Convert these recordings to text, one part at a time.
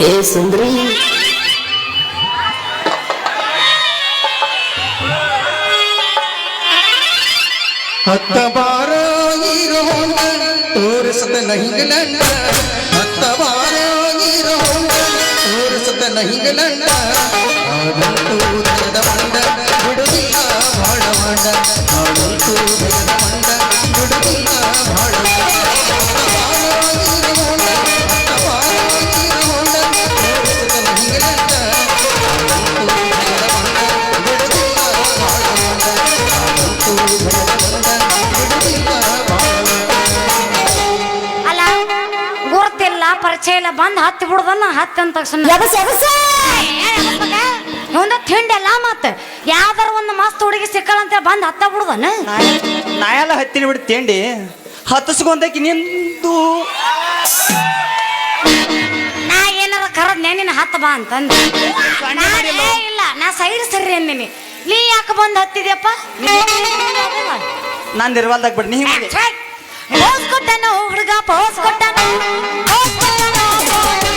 ಏ ಸುಂದ್ರಿ. ಹತ್ತ ಬಾರ ಈರೋ ತೋರಿಸದ ನಹಿಗಳಣ್ಣ ಹತ್ತ ಬಾರ ಈರೋ ತೋರಿಸದ ನಹಿಗಳಣ್ಣ ಬಿಡುವಿಲ್ಲ ದಿನದ ಬಂದ್ ಹತ್ತಿ ಬಿಡುದನ್ನ ಹತ್ತಿ ಅಂತ ಇವಂದ ತಿಂಡಿ ಅಲ್ಲ ಮತ್ ಯಾವ್ದಾರ ಒಂದು ಮಸ್ತ್ ಹುಡುಗಿ ಸಿಕ್ಕಲ್ಲ ಅಂತ ಬಂದು ಹತ್ತ ಬಿಡುದನ? ನಾ ಎಲ್ಲ ಹತ್ತಿನ ಬಿಡಿ ತಿಂಡಿ. ಹತ್ತಿಸ್ಕೊಂಡಾಕಿ ನಿಂದು. ನಾ ಏನಾರ ಕರದ್ ನಿನ್ನ ಹತ್ತ ಬಾ ಅಂತಂದ. ಇಲ್ಲ ನಾ ಸೈಡ್ ಸರಿ ಅಂದಿನಿ. ನೀ ಯಾಕೆ ಬಂದು ಹತ್ತಿದ್ಯಪ್ಪ? ನಾನು ಬಿಡ್ ಬಿಟ್ಟು ನೀ! ಹುಡುಗ ಪೋಸ್ ಕೊಟ್ಟನು. ಪೋಸ್ ಕೊಟ್ಟನು,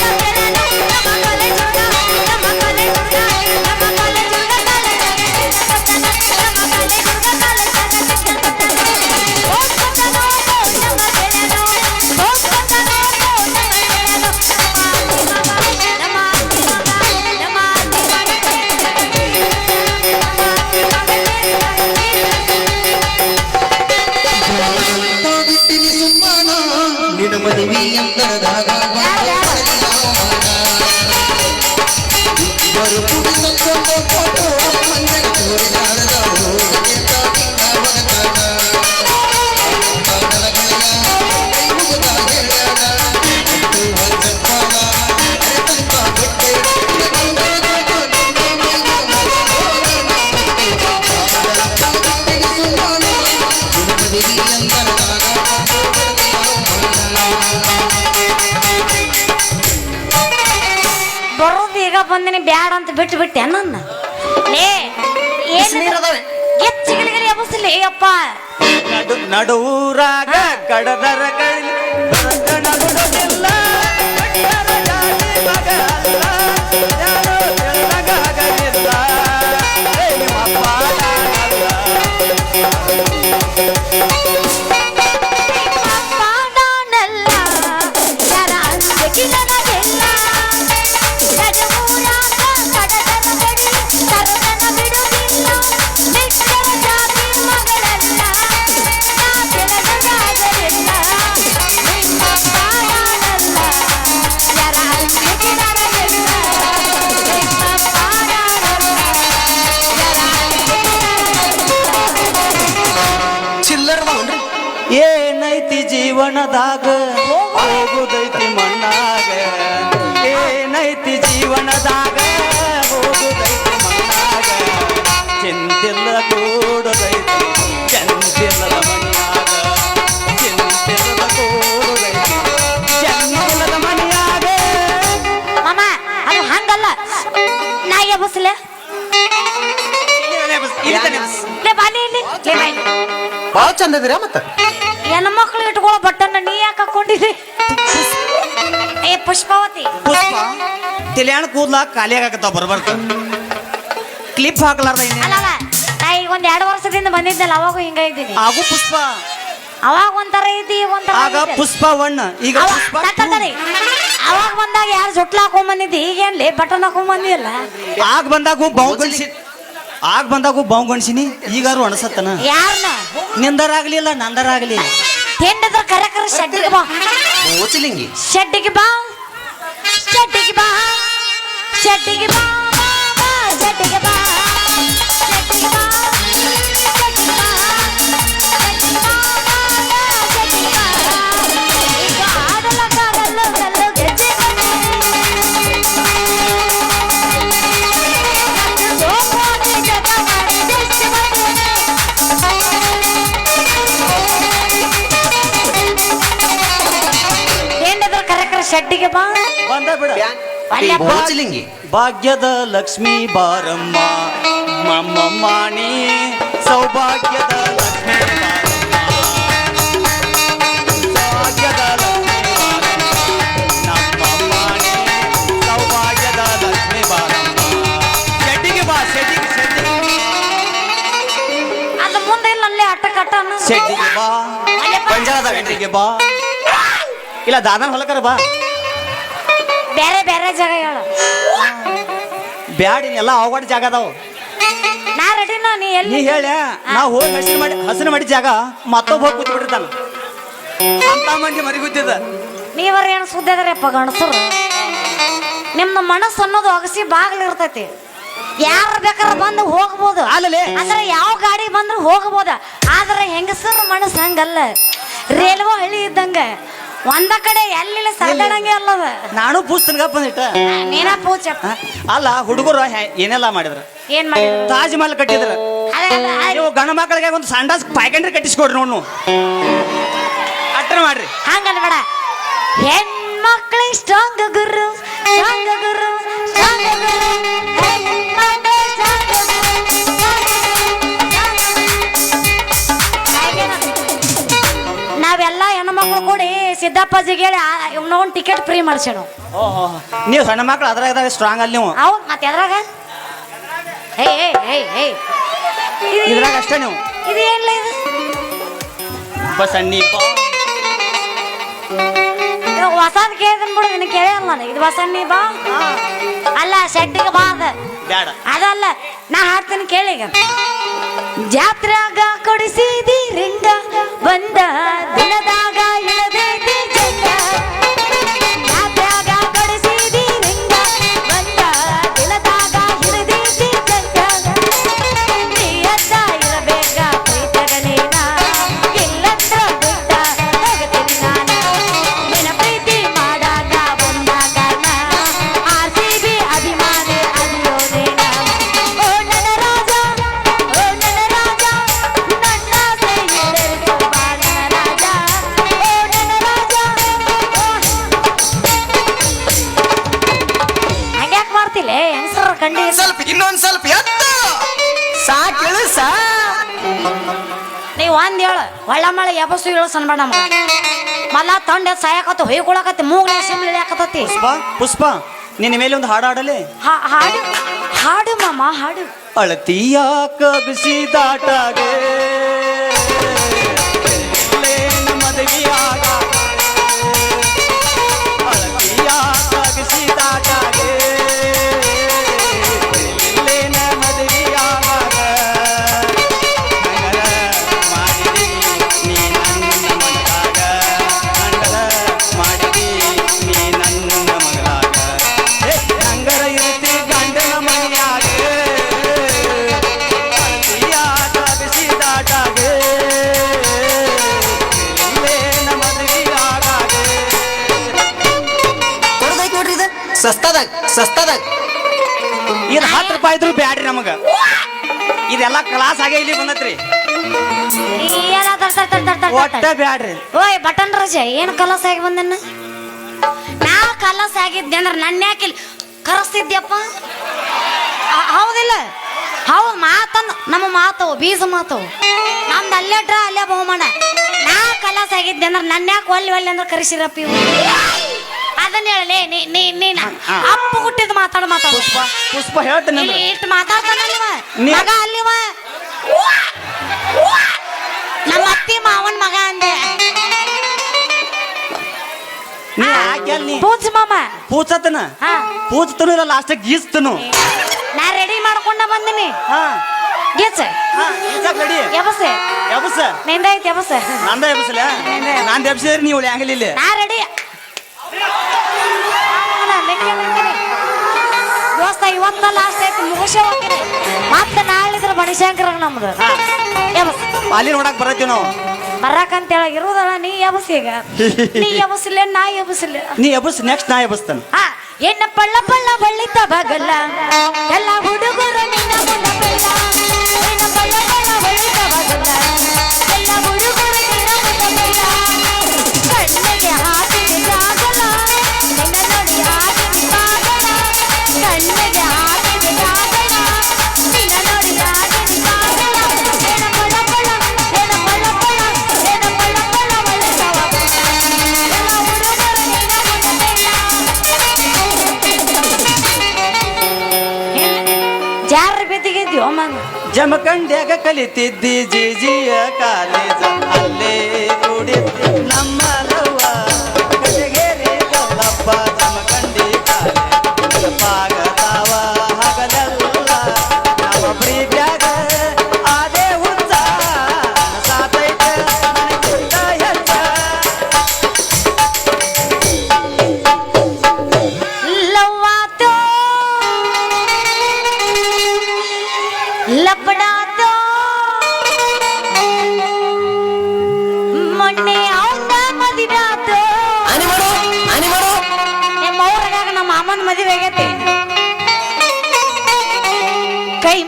ಅಂತ ಬಿಟ್ಟು ಬಿಟ್ಟೆ ನನ್ನ ಏನು ಗೆಚ್ಚಿಗಳಿಗೆ ಎಬಸಿಲ್ಲ ಅಪ್ಪ. ನಡು ನಡುರಾಗ ಕಡದರ ಕೈಲಿ ಚಿಲ್ಲರ್ ಏನೈತಿ ಜೀವನದಾಗ? ಹೋಗುದೈತಿ ಮಣ್ಣಾಗ. ಏನೈತಿ ಜೀವನದಾಗ? ಹೋಗುದೈತಿ ಮಣ್ಣಾಗ. ಚಿಂತಿಲ್ಲ ಕೂಡುದೈತಿ ಚಂತಿಲ್ಲದ ಮನೆಯಾಗ ಚಿಂತಿಲ್ಲದ ಕೂಡುದೈತಿ ಚಂತಿಲ್ಲದ ಮನೆಯಾಗ ಮಾಮ ಅದು ಹಂಗಲ್ಲ. ನಾ ಎಬಸ್ಲೆ ಇಲ್ಲಿ ಬಾ ಇಲ್ಲಿ. ಭಾಳ ಚಂದ ಇದೀರಾ ಮತ್ತ ಹೆಣ್ಮಕ್ಳು ಇಟ್ಕೊಳ್ಳೋ ಬಟ್ಟನ್ನ ನೀ ಯಾಕೆ ಹಾಕೊಂಡಿರಿ ಏ ಪುಷ್ಪಾವತಿ. ಪುಷ್ಪ? ತಿಳಿಯಾಣ ಕೂದ್ಲ ಖಾಲಿ ಆಗತ್ತಾವ ಬರ್ಬರ್ತ ಕ್ಲಿಪ್ ಹಾಕ್ಲಾರ್ದ ಅಲ್ಲ ಅಲ್ಲ ನಾ ಈಗ ಒಂದ್ ಎರಡು ವರ್ಷದಿಂದ ಬಂದಿದ್ದಲ್ಲ ಅವಾಗ ಹಿಂಗ ಇದ್ದೀನಿ. ಆಗು ಪುಷ್ಪ? ಅವಾಗ ಒಂಥರ ಇದ್ದಿ ಈಗ ಒಂಥರ ಆಗ ಇದ್ದೆ. ಪುಷ್ಪ ಒಣ್ಣ ಈಗ ಅವ- ಪುಷ್ಪ ಅವಾಗ ಬಂದಾಗ ಯಾರು ಜೊಟ್ಲ ಹಾಕೊಂಡ್ ಬಂದಿದ್ದಿ ಈಗೇನ್ಲಿ ಬಟನ್ ಹಾಕೊಂಡ್ ಬಂದಿಲ್ಲ ಆಗ ಬಂದಾಗ ಬಾವುಗಣಿಸಿ ಆಗ ಬಂದಾಗು ಬಾವುಗಣಿಸಿನಿ ಈಗಾರು ಅಣಸತ್ತನ. ಯಾರನ್ನ ನಿಂದರಾಗ್ಲಿಲ್ಲ ನಂದರಾಗ್ಲಿಲ್ಲ ತಿಂಡಿದ್ರ ಕರೆ ಕರೆ ಶೆಡ್ಡಿಗೆ ಬಾ. ಓಚಲಿಂಗಿ. ಶೆಡ್ಡಿಗೆ ಬಾ. ಶೆಡ್ಡಿಗೆ ಬಾ. ಶೆಡ್ಡಿಗೆ ಬಾ ಬಾ, ಬಾ, ಶೆಡ್ಡಿಗೆ ಬಾ. ಶೆಡ್ಡಿಗೆ ಬಾ. ಬಂದ ಬಿಡ. ಅಲ್ಲ ಬೋಚಲಿಂಗಿ ಭಾಗ್ಯದ ಲಕ್ಷ್ಮಿ ಬಾರಮ್ಮ ನಮ್ಮ ಮಾಣಿ ಸೌಭಾಗ್ಯದ ಲಕ್ಷ್ಮಿ ಬಾರಮ್ಮ. ಲಕ್ಷ್ಮಿ ಮಾಣಿ ಸೌಭಾಗ್ಯದ ಲಕ್ಷ್ಮಿ ಬಾರಮ್ಮ. ಬಾ ಶೆಡ್ಡಿಗೆ ಶೆಡ್ಡಿಗೆ ಅದು ಮುಂದೆ ಇಲ್ಲ ಅಲ್ಲೇ ಅಟ್ಟ ಬಾ. ಪಂಜಾದ ಬಾ. ಇಲ್ಲ ದಾದನ ಹೊಲಕರ ಬಾ. ಬೇರೆ ಬೇರೆ ಜಾಗ ಹೇಳು. ಬ್ಯಾಡಿ ಎಲ್ಲ ಅವಘಡ ಜಾಗ ಅದಾವ. ನಾ ರೆಡಿ ನೀ ನೀ ಎಲ್ಲಿ? ಹೇಳ ನಾ ಹೋಗಿ ಹಸಿರು ಮಾಡಿ ಹಸಿರು ಮಾಡಿ ಜಾಗ ಮತ್ತೊಬ್ಬ ಹೋಗಿ ಕೂತ್ ಬಿಟ್ಟಿರ್ತಾನ ಅಂತ ಮಂದಿ ಮರಿ ಗುದ್ದಿದ. ನೀವರ ಏನು ಸುದ್ದಿ ಅಪ್ಪ ಗಣಸರು ನಿಮ್ಮ ಮನಸ್ಸು ಅನ್ನೋದು ಅಗಸಿ ಬಾಗಿಲು ಇರ್ತೈತಿ. ಯಾರು ಬೇಕಾದ್ರೆ ಬಂದು ಹೋಗ್ಬೋದು. ಅಲ್ಲಲೇ. ಅಂದ್ರೆ ಯಾವ ಗಾಡಿ ಬಂದ್ರು ಹೋಗ್ಬೋದ. ಆದ್ರೆ ಹೆಂಗಸರ ಮನಸ್ಸು ಹಂಗಲ್ಲ. ರೇಲ್ವೆ ಹಳಿ ಇದ್ದಂಗ. ಒಂದ ಕಡೆ ಎಲ್ಲಿಲ್ಲ ಸಾಧಾರಣಂಗೆ ಅಲ್ಲದ. ನಾನು ಪೂಸ್ತನ್ಗ ಬಂದಿಟ್ಟ. ನೀನ ಹ? ಅಲ್ಲ ಹುಡುಗರು ಏನೆಲ್ಲ ಮಾಡಿದ್ರು? ಏನ್ ಮಾಡಿದ್ರು? ತಾಜ್ ಮಹಲ್ ಕಟ್ಟಿದ್ರು. ನೀವು ಗಂಡ ಮಕ್ಕಳಿಗೆ ಒಂದು ಸಂಡಾಸ್ ಪಾಯ್ಕಂಡ್ರಿ ಕಟ್ಟಿಸ್ಕೊಡ್ರಿ ನೋಡ್ ಅಟ್ರ ಮಾಡ್ರಿ. ಹಂಗನ್ಬೇಡ ಹೆಣ್ಮಕ್ಳು ಸ್ಟ್ರಾಂಗ್ ಗುರು ಸ್ಟ್ರಾಂಗ್ ಗುರು. ಸಿದ್ದಪ್ಪಾಜಿಗೆ ಹೇಳಿ ಇವ್ನೊಂದು ಟಿಕೆಟ್ ಫ್ರೀ ಮಾಡ್ಸೋಣ ಓಹೋ ನೀವು ಸಣ್ಣ ಮಕ್ಳು ಅದ್ರಾಗ ಸ್ಟ್ರಾಂಗ್ ಅಲ್ಲಿ ನೀವು. ಅವ್ ಮತ್ತೆ ಎದ್ರಾಗ? ಏ ಏ ಏ ಏ ಇದ್ರಾಗ ಅಷ್ಟೇ ನೀವು. ಇದು ಏನಿಲ್ಲ ಇದು? ಬಸ್ ಅನ್ನಿ ಬಾ. ಇದು ಹೊಸದ್ ಕೇಳಿದನ್ ಬಿಡು ನಿನಗೆ ಕೇಳಿಯಲ್ಲ ನಾನು. ಇದು ನೀ ಬಾ. ಅಲ್ಲ ಶೆಟ್ಟಿಗೆ ಬಾ ಅದ. ಬೇಡ ಅದಲ್ಲ ನಾ ಹಾಡ್ತೀನಿ ಕೇಳಿಗ ಜಾತ್ರಾಗ ಕೊಡಿಸಿದಿ ರಿಂಗ ಬಂದ ದಿನದಾಗ ಇಳದೈತಿ ಒಳ್ಳ ಮಳೆ ಎಬಸು ಹೇಳೋ ಸಣ್ಣ ಮಲ್ಲ ತಂಡ ಸಾಯಕತ್ತು ಹೊಯ್ಕೊಳಕತ್ತೆ ಮೂಗ್ಲ ಸಿಮ್ಲಿ ಇಳಿಯಾಕತ್ತತಿ ಪುಷ್ಪ ಪುಷ್ಪ ನಿನ್ನ ಮೇಲೆ ಒಂದು ಹಾಡು ಹಾಡಲಿ ಹಾ- ಹಾಡು ಹಾಡು ಮಾಮ ಹಾಡು ಅಳತಿಯ ಕಬಿಸಿ ದಾಟಾಗೆ ಮದವಿಯಾಗ ಹತ್ತು ರೂಪಾಯಿ ಇದ್ರು ಬ್ಯಾಡ್ರಿ ನಮಗ. ಇದೆಲ್ಲ ಕ್ಲಾಸ್ ಆಗೇ ಇಲ್ಲಿ ಬಂದತ್ರಿ. ಒಟ್ಟ ಬ್ಯಾಡ್ರಿ. ಓಯ್ ಬಟನ್ ರಜ ಏನು ಕಲಸ ಆಗಿ ಬಂದನ್ನ ನಾ ಕಲಸ ಆಗಿದ್ದೆ ಅಂದ್ರೆ ನನ್ನ ಯಾಕಿಲ್ ಕರಸ್ತಿದ್ಯಪ್ಪ? ಹೌದಿಲ್ಲ. ಹೌದು ಮಾತನ್ ನಮ್ಮ ಮಾತವು ಬೀಜ ಮಾತವು. ನಮ್ದು ಅಲ್ಲೇ ಡ್ರಾ ಅಲ್ಲೇ ಬಹುಮಾನ. ನಾ ಕಲಸ ಆಗಿದ್ದೆ ಅಂದ್ರೆ ನನ್ನ ಯಾಕೆ ಒಲ್ಲಿ ಒಲ್ಲಿ ಅಂದ್ರೆ ಕರೆಸಿರಪ್ಪ ಇವು ಅದನ್ನ ಹೇಳಲೆ ನೀನ. ಅಪ್ಪ ಹುಟ್ಟಿದ ಮಾತಾಡ ಮಾತಾಡ. ಪುಷ್ಪ ಪುಷ್ಪ ಹೇಳ್ತೀನಿ ಅಂದ್ರೆ ಮಾತಾಡ್ತಾನಲ್ವ ನೀ- ಮಗ ಅಲ್ಲಿವ? ನಮ್ಮ ಅತ್ತಿ ಮಾವನ್ ಮಗ ಅಂದೆ. ನೀ ಯಾಕೆ ನೀ ಪೂಜ್ ಮಾಮ. ಪೂಚತನ ಹಾ. ಪೂಚ್ತನು ಇಲ್ಲ ಲಾಸ್ಟ್ ಗೀಸ್ತನು ನಾ ರೆಡಿ ಮಾಡ್ಕೊಂಡ ಬಂದಿನಿ. ಹಾ. ಗೀಚ್ ಹಾ ಈಜಾಕ್ ರೆಡಿ ಎಬಸೆ. ಎಬಸ. ನಿಂದೈತಿ ಎಬಸೆ. ನಂದ ಎಬಸಲ ನಾನ್ ಎಬ್ಸಿದ್ರೆ ನೀವು ಹ್ಯಾಂಗಲಿ ಇಲ್ಲಿ ನಾ ರೆಡಿ ದೋಸ್ತ ಇವತ್ತ ಲಾಸ್ಟ್ ಐತಿ ಮುಗಿಸೇ ಮತ್ತೆ ನಾಳಿದ್ರ ಬಣಿಶಂಕರ ನಮ್ದು. ಎಬಸ್. ಅಲ್ಲಿ ನೋಡಕ್ ಬರತ್ತೀವಿ ನಾವು. ಬರಾಕಂತ ಹೇಳಿ ಇರುದಲ್ಲ ನೀ ಎಬಸ್ ಈಗ. ನೀ ಎಬಸಿಲ್ಲ ನಾ ಎಬಸಿಲ್ಲ ನೀ ಎಬಸ್ ನೆಕ್ಸ್ಟ್ ನಾ ಎಬಸ್ತಾನ. ಹಾ ಎನ್ನ ಪಳ್ಳ ಪಳ್ಳ ಬಳ್ಳಿತ ಬಗಲ್ಲ ಎಲ್ಲ ಹುಡುಗರು ಜಮಖಂಡ್ಯಾಗ ಕಲಿತಿದ್ದಿ ಜಿ ಜಿಯ ಕಾಲೇಜ ಅಲ್ಲೇ ದುಡಿದ್ದಿ ನಮ್ಮ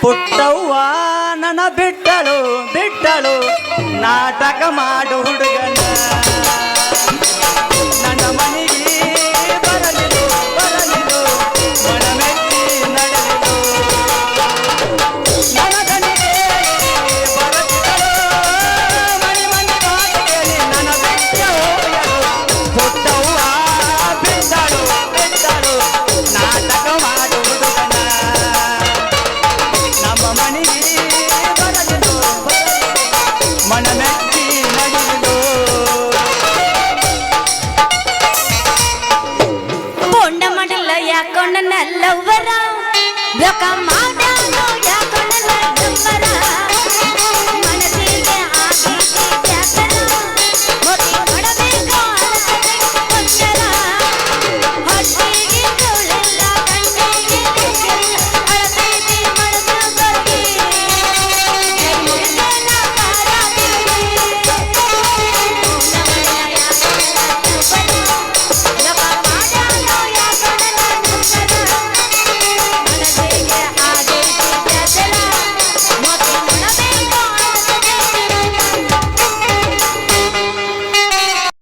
ಪುಟ್ಟವ್ವ ನನ್ನ ಬಿಟ್ಟಳು ಬಿಟ್ಟಳು. ನಾಟಕ ಮಾಡು ಹುಡುಗನ. ನನ್ನ ಮನೆಗೆ ಯಾಕೊಂಡ ನಲ್ಲವರ